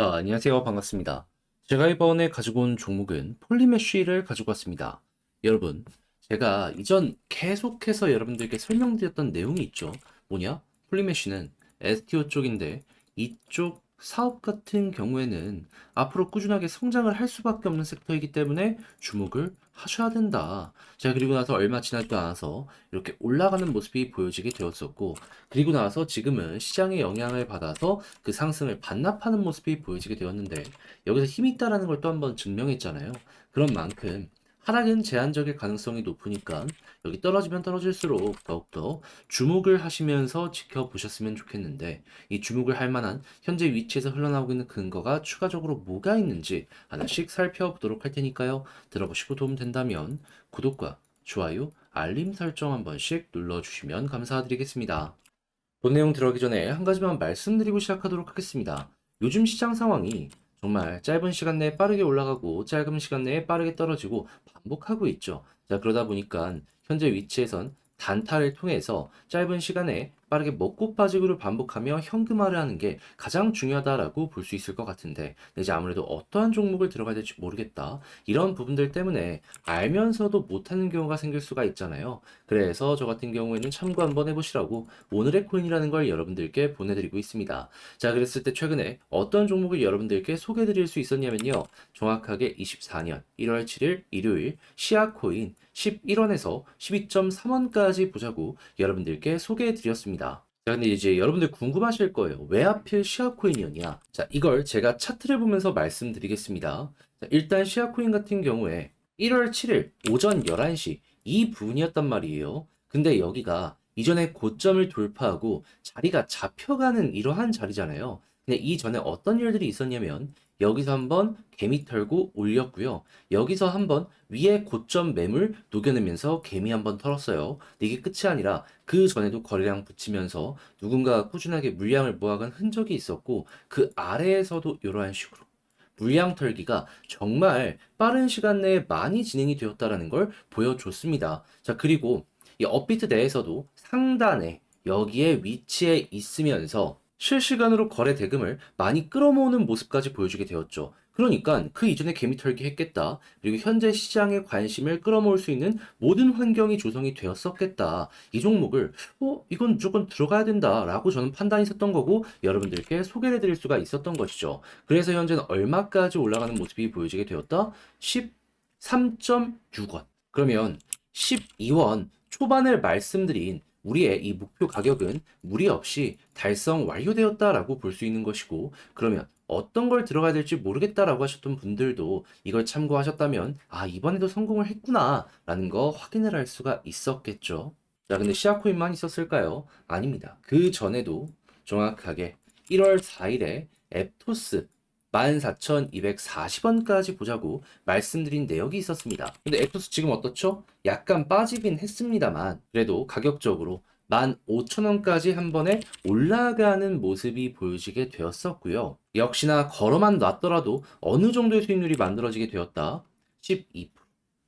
자, 안녕하세요. 반갑습니다. 제가 이번에 가지고 온 종목은 폴리메쉬를 가지고 왔습니다. 여러분, 제가 이전 계속해서 여러분들께 설명드렸던 내용이 있죠. 뭐냐? 폴리메쉬는 STO 쪽인데 이쪽 사업 같은 경우에는 앞으로 꾸준하게 성장을 할 수밖에 없는 섹터이기 때문에 주목을 하셔야 된다. 자, 그리고 나서 얼마 지나지도 않아서 이렇게 올라가는 모습이 보여지게 되었었고, 그리고 나서 지금은 시장의 영향을 받아서 그 상승을 반납하는 모습이 보여지게 되었는데 여기서 힘이 있다라는 걸 또 한번 증명했잖아요. 그런 만큼 하락은 제한적일 가능성이 높으니까 여기 떨어지면 떨어질수록 더욱더 주목을 하시면서 지켜보셨으면 좋겠는데 이 주목을 할 만한 현재 위치에서 흘러나오고 있는 근거가 추가적으로 뭐가 있는지 하나씩 살펴보도록 할 테니까요. 들어보시고 도움 된다면 구독과 좋아요, 알림 설정 한 번씩 눌러주시면 감사드리겠습니다. 본 내용 들어가기 전에 한 가지만 말씀드리고 시작하도록 하겠습니다. 요즘 시장 상황이 정말 짧은 시간 내에 빠르게 올라가고 짧은 시간 내에 빠르게 떨어지고 반복하고 있죠. 자, 그러다 보니까 현재 위치에선 단타를 통해서 짧은 시간에 빠르게 먹고 빠지기를 반복하며 현금화를 하는 게 가장 중요하다라고 볼 수 있을 것 같은데 이제 아무래도 어떠한 종목을 들어가야 될지 모르겠다. 이런 부분들 때문에 알면서도 못하는 경우가 생길 수가 있잖아요. 그래서 저 같은 경우에는 참고 한번 해보시라고 오늘의 코인이라는 걸 여러분들께 보내드리고 있습니다. 자, 그랬을 때 최근에 어떤 종목을 여러분들께 소개해드릴 수 있었냐면요. 정확하게 24년 1월 7일 일요일 시아코인 11원에서 12.3원까지 보자고 여러분들께 소개해드렸습니다. 자, 근데 이제 여러분들 궁금하실 거예요. 왜 하필 시아코인이었냐? 자, 이걸 제가 차트를 보면서 말씀드리겠습니다. 자, 일단 시아코인 같은 경우에 1월 7일 오전 11시 이 부분이었단 말이에요. 근데 여기가 이전에 고점을 돌파하고 자리가 잡혀가는 이러한 자리잖아요. 근데 이전에 어떤 일들이 있었냐면 여기서 한번 개미 털고 올렸고요. 여기서 한번 위에 고점 매물 녹여내면서 개미 한번 털었어요. 이게 끝이 아니라 그 전에도 거래량 붙이면서 누군가가 꾸준하게 물량을 모아간 흔적이 있었고 그 아래에서도 이러한 식으로 물량 털기가 정말 빠른 시간 내에 많이 진행이 되었다라는 걸 보여줬습니다. 자, 그리고 이 업비트 내에서도 상단에 여기에 위치해 있으면서 실시간으로 거래 대금을 많이 끌어모으는 모습까지 보여주게 되었죠. 그러니까 그 이전에 개미 털기 했겠다. 그리고 현재 시장의 관심을 끌어모을 수 있는 모든 환경이 조성이 되었었겠다. 이 종목을 어 이건 무조건 들어가야 된다라고 저는 판단이 있었던 거고 여러분들께 소개를 해드릴 수가 있었던 것이죠. 그래서 현재는 얼마까지 올라가는 모습이 보여지게 되었다? 13.6원. 그러면 12원 초반을 말씀드린 우리의 이 목표 가격은 무리 없이 달성 완료되었다라고 볼 수 있는 것이고, 그러면 어떤 걸 들어가야 될지 모르겠다라고 하셨던 분들도 이걸 참고하셨다면, 아, 이번에도 성공을 했구나라는 거 확인을 할 수가 있었겠죠. 자, 근데 시아코인만 있었을까요? 아닙니다. 그 전에도 정확하게 1월 4일에 앱토스 14,240원까지 보자고 말씀드린 내역이 있었습니다. 근데 앱토스 지금 어떻죠? 약간 빠지긴 했습니다만 그래도 가격적으로 15,000원까지 한 번에 올라가는 모습이 보여지게 되었었고요. 역시나 걸어만 놨더라도 어느 정도의 수익률이 만들어지게 되었다? 12%.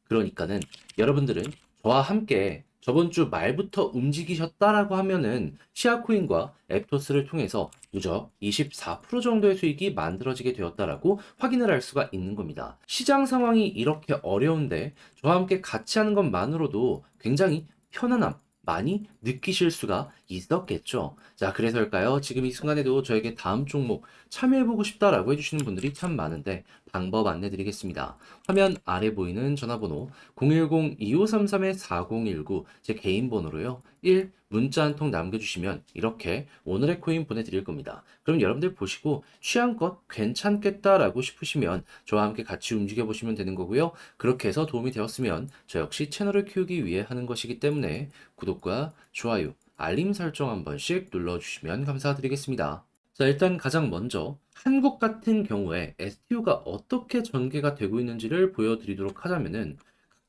그러니까는 여러분들은 저와 함께 저번 주 말부터 움직이셨다라고 하면은 시아코인과 앱토스를 통해서 누적 24% 정도의 수익이 만들어지게 되었다라고 확인을 할 수가 있는 겁니다. 시장 상황이 이렇게 어려운데 저와 함께 같이 하는 것만으로도 굉장히 편안함, 많이 느끼실 수가 있었겠죠. 자, 그래서일까요? 지금 이 순간에도 저에게 다음 종목 참여해보고 싶다라고 해주시는 분들이 참 많은데 방법 안내드리겠습니다. 화면 아래 보이는 전화번호 010-2533-4019 제 개인 번호로요. 1. 문자 한 통 남겨주시면 이렇게 오늘의 코인 보내드릴 겁니다. 그럼 여러분들 보시고 취향껏 괜찮겠다라고 싶으시면 저와 함께 같이 움직여 보시면 되는 거고요. 그렇게 해서 도움이 되었으면 저 역시 채널을 키우기 위해 하는 것이기 때문에 구독과 좋아요, 알림 설정 한 번씩 눌러주시면 감사드리겠습니다. 자, 일단 가장 먼저 한국 같은 경우에 STO가 어떻게 전개가 되고 있는지를 보여드리도록 하자면은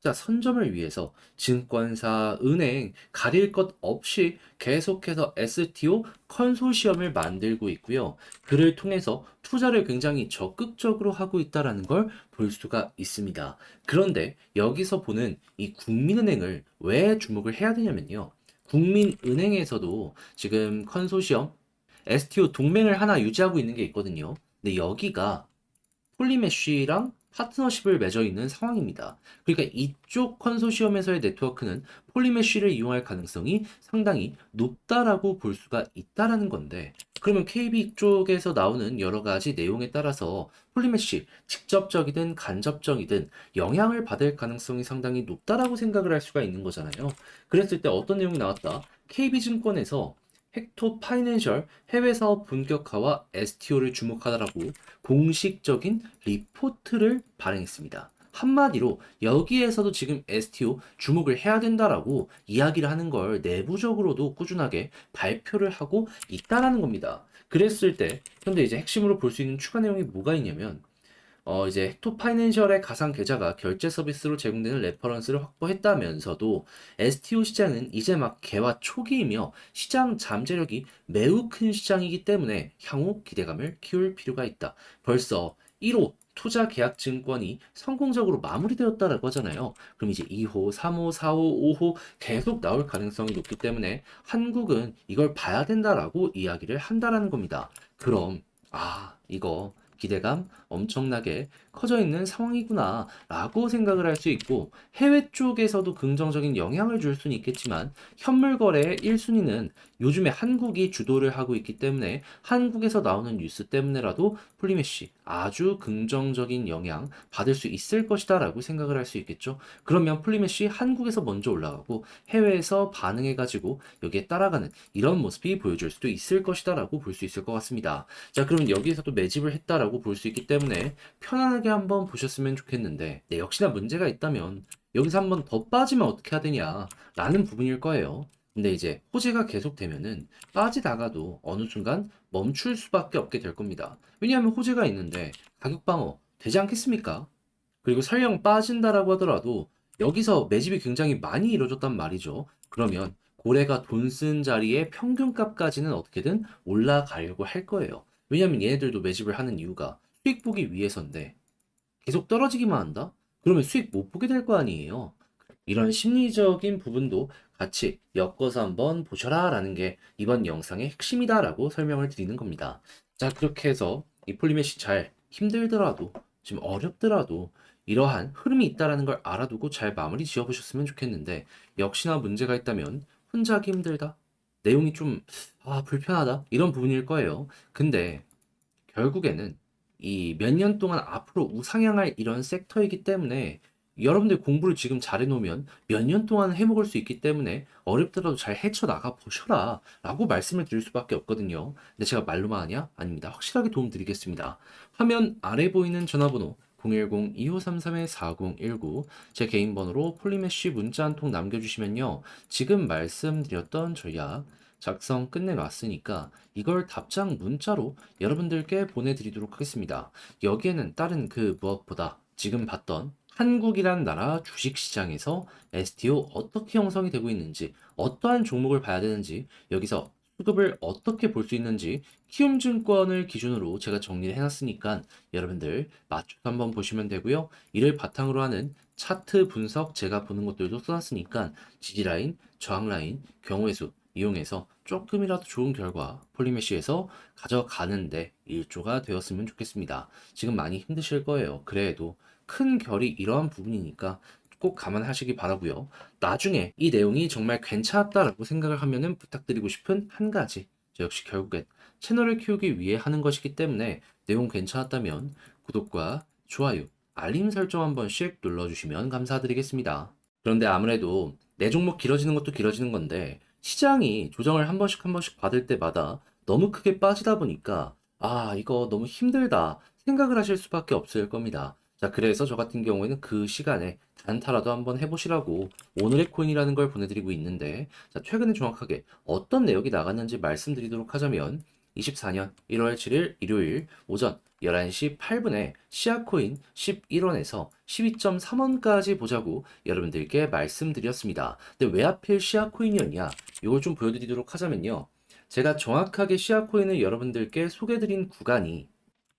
각자 선점을 위해서 증권사, 은행 가릴 것 없이 계속해서 STO 컨소시엄을 만들고 있고요. 그를 통해서 투자를 굉장히 적극적으로 하고 있다라는 걸 볼 수가 있습니다. 그런데 여기서 보는 이 국민은행을 왜 주목을 해야 되냐면요. 국민은행에서도 지금 컨소시엄 STO 동맹을 하나 유지하고 있는 게 있거든요. 근데 여기가 폴리메쉬랑 파트너십을 맺어 있는 상황입니다. 그러니까 이쪽 컨소시엄에서의 네트워크는 폴리메쉬를 이용할 가능성이 상당히 높다라고 볼 수가 있다라는 건데 그러면 KB 쪽에서 나오는 여러 가지 내용에 따라서 폴리메쉬 직접적이든 간접적이든 영향을 받을 가능성이 상당히 높다라고 생각을 할 수가 있는 거잖아요. 그랬을 때 어떤 내용이 나왔다? KB증권에서 헥토 파이낸셜 해외 사업 본격화와 STO를 주목하다라고 공식적인 리포트를 발행했습니다. 한마디로 여기에서도 지금 STO 주목을 해야 된다라고 이야기를 하는 걸 내부적으로도 꾸준하게 발표를 하고 있다라는 겁니다. 그랬을 때 현재 이제 핵심으로 볼 수 있는 추가 내용이 뭐가 있냐면 어 이제 헥토 파이낸셜의 가상 계좌가 결제 서비스로 제공되는 레퍼런스를 확보했다면서도 STO 시장은 이제 막 개화 초기이며 시장 잠재력이 매우 큰 시장이기 때문에 향후 기대감을 키울 필요가 있다. 벌써 1호 투자 계약 증권이 성공적으로 마무리되었다라고 하잖아요. 그럼 이제 2호, 3호, 4호, 5호 계속 나올 가능성이 높기 때문에 한국은 이걸 봐야 된다라고 이야기를 한다라는 겁니다. 그럼 아, 이거 기대감 엄청나게 커져 있는 상황이구나 라고 생각을 할 수 있고 해외 쪽에서도 긍정적인 영향을 줄 수는 있겠지만 현물 거래의 1순위는 요즘에 한국이 주도를 하고 있기 때문에 한국에서 나오는 뉴스 때문에라도 폴리메시 아주 긍정적인 영향 받을 수 있을 것이다 라고 생각을 할 수 있겠죠. 그러면 폴리메시 한국에서 먼저 올라가고 해외에서 반응해 가지고 여기에 따라가는 이런 모습이 보여줄 수도 있을 것이다 라고 볼 수 있을 것 같습니다. 자, 그럼 여기에서도 매집을 했다라고 볼 수 있기 때문에 편안하게 한번 보셨으면 좋겠는데, 네, 역시나 문제가 있다면 여기서 한번 더 빠지면 어떻게 해야 되냐 라는 부분일 거예요. 근데 이제 호재가 계속되면은 빠지다가도 어느 순간 멈출 수밖에 없게 될 겁니다. 왜냐하면 호재가 있는데 가격 방어 되지 않겠습니까? 그리고 설령 빠진다라고 하더라도 여기서 매집이 굉장히 많이 이루어졌단 말이죠. 그러면 고래가 돈 쓴 자리에 평균값까지는 어떻게든 올라가려고 할 거예요. 왜냐하면 얘네들도 매집을 하는 이유가 수익 보기 위해서인데 계속 떨어지기만 한다? 그러면 수익 못 보게 될 거 아니에요. 이런 심리적인 부분도 같이 엮어서 한번 보셔라 라는 게 이번 영상의 핵심이다 라고 설명을 드리는 겁니다. 자, 그렇게 해서 이 폴리메시 잘 힘들더라도 지금 어렵더라도 이러한 흐름이 있다라는 걸 알아두고 잘 마무리 지어 보셨으면 좋겠는데 역시나 문제가 있다면 혼자 하기 힘들다. 내용이 좀 아, 불편하다. 이런 부분일 거예요. 근데 결국에는 이 몇 년 동안 앞으로 우상향할 이런 섹터이기 때문에 여러분들 공부를 지금 잘 해 놓으면 몇 년 동안 해먹을 수 있기 때문에 어렵더라도 잘 헤쳐나가 보셔라 라고 말씀을 드릴 수밖에 없거든요. 근데 제가 말로만 하냐? 아닙니다. 확실하게 도움 드리겠습니다. 화면 아래 보이는 전화번호 010-2533-4019 제 개인 번호로 폴리메쉬 문자 한 통 남겨주시면요. 지금 말씀드렸던 전략 작성 끝내놨으니까 이걸 답장 문자로 여러분들께 보내드리도록 하겠습니다. 여기에는 다른 그 무엇보다 지금 봤던 한국이란 나라 주식시장에서 STO 어떻게 형성이 되고 있는지, 어떠한 종목을 봐야 되는지, 여기서 수급을 어떻게 볼 수 있는지 키움증권을 기준으로 제가 정리를 해놨으니까 여러분들 맞춰서 한번 보시면 되고요. 이를 바탕으로 하는 차트 분석 제가 보는 것들도 써놨으니까 지지라인, 저항라인, 경우의 수 이용해서 조금이라도 좋은 결과 폴리메시에서 가져가는데 일조가 되었으면 좋겠습니다. 지금 많이 힘드실 거예요. 그래도 큰 결이 이러한 부분이니까 꼭 감안하시기 바라고요. 나중에 이 내용이 정말 괜찮았다라고 생각을 하면은 부탁드리고 싶은 한 가지. 저 역시 결국엔 채널을 키우기 위해 하는 것이기 때문에 내용 괜찮았다면 구독과 좋아요, 알림 설정 한 번씩 눌러주시면 감사드리겠습니다. 그런데 아무래도 내 종목 길어지는 것도 길어지는 건데 시장이 조정을 한 번씩 한 번씩 받을 때마다 너무 크게 빠지다 보니까 아, 이거 너무 힘들다 생각을 하실 수밖에 없을 겁니다. 자, 그래서 저 같은 경우에는 그 시간에 단타라도 한번 해보시라고 오늘의 코인이라는 걸 보내드리고 있는데, 자, 최근에 정확하게 어떤 내역이 나갔는지 말씀드리도록 하자면, 24년 1월 7일 일요일 오전 11시 8분에 시아코인 11원에서 12.3원까지 보자고 여러분들께 말씀드렸습니다. 근데 왜 하필 시아코인이었냐? 이걸 좀 보여드리도록 하자면요. 제가 정확하게 시아코인을 여러분들께 소개드린 구간이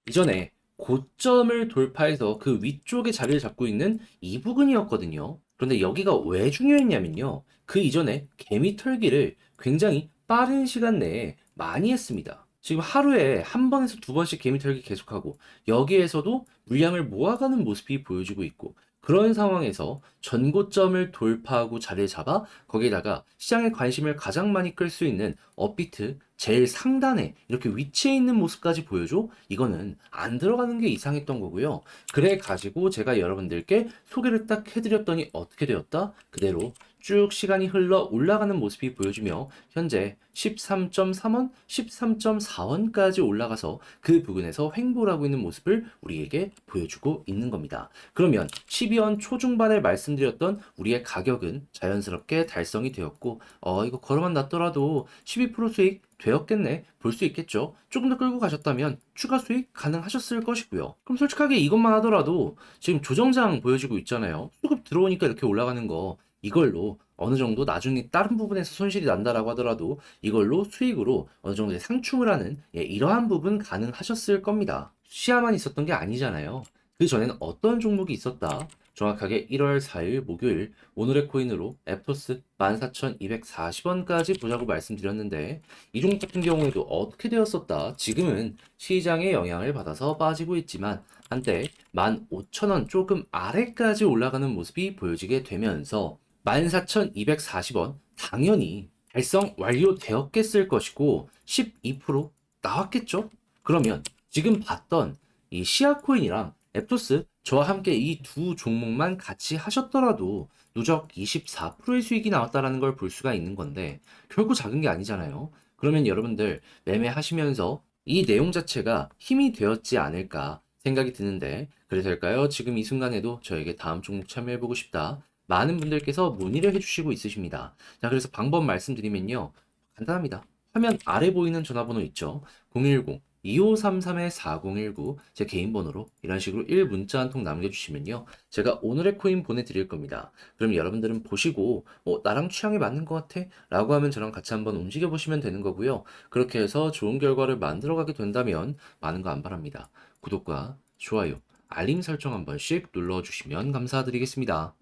이전에 고점을 돌파해서 그 위쪽에 자리를 잡고 있는 이 부근이었거든요. 그런데 여기가 왜 중요했냐면요. 그 이전에 개미 털기를 굉장히 빠른 시간 내에 많이 했습니다. 지금 하루에 한 번에서 두 번씩 개미 털기 계속하고 여기에서도 물량을 모아가는 모습이 보여지고 있고 그런 상황에서 전고점을 돌파하고 자리를 잡아 거기에다가 시장의 관심을 가장 많이 끌 수 있는 업비트 제일 상단에 이렇게 위치해 있는 모습까지 보여줘? 이거는 안 들어가는 게 이상했던 거고요. 그래 가지고 제가 여러분들께 소개를 딱 해드렸더니 어떻게 되었다? 그대로 쭉 시간이 흘러 올라가는 모습이 보여지며 현재 13.3원, 13.4원까지 올라가서 그 부근에서 횡보를 하고 있는 모습을 우리에게 보여주고 있는 겁니다. 그러면 12원 초중반에 말씀드렸던 우리의 가격은 자연스럽게 달성이 되었고 어 이거 걸어만 놨더라도 12% 수익 되었겠네. 볼 수 있겠죠? 조금 더 끌고 가셨다면 추가 수익 가능하셨을 것이고요. 그럼 솔직하게 이것만 하더라도 지금 조정장 보여지고 있잖아요. 수급 들어오니까 이렇게 올라가는 거 이걸로 어느 정도 나중에 다른 부분에서 손실이 난다라고 하더라도 이걸로 수익으로 어느 정도 상충을 하는 예, 이러한 부분 가능하셨을 겁니다. 시야만 있었던 게 아니잖아요. 그 전에는 어떤 종목이 있었다. 정확하게 1월 4일 목요일 오늘의 코인으로 에토스 14,240원까지 보자고 말씀드렸는데 이 종목 같은 경우에도 어떻게 되었었다. 지금은 시장의 영향을 받아서 빠지고 있지만 한때 15,000원 조금 아래까지 올라가는 모습이 보여지게 되면서 14,240원 당연히 달성 완료되었겠을 것이고 12% 나왔겠죠? 그러면 지금 봤던 이 시아코인이랑 앱토스 저와 함께 이 두 종목만 같이 하셨더라도 누적 24%의 수익이 나왔다라는 걸 볼 수가 있는 건데 결코 작은 게 아니잖아요. 그러면 여러분들 매매하시면서 이 내용 자체가 힘이 되었지 않을까 생각이 드는데 그래서일까요? 지금 이 순간에도 저에게 다음 종목 참여해보고 싶다. 많은 분들께서 문의를 해주시고 있으십니다. 자, 그래서 방법 말씀드리면요. 간단합니다. 화면 아래 보이는 전화번호 있죠? 010 2533-4019 제 개인 번호로 이런 식으로 1 문자 한 통 남겨주시면요. 제가 오늘의 코인 보내드릴 겁니다. 그럼 여러분들은 보시고 어, 나랑 취향에 맞는 것 같아? 라고 하면 저랑 같이 한번 움직여 보시면 되는 거고요. 그렇게 해서 좋은 결과를 만들어가게 된다면 많은 거 안 바랍니다. 구독과 좋아요, 알림 설정 한 번씩 눌러주시면 감사드리겠습니다.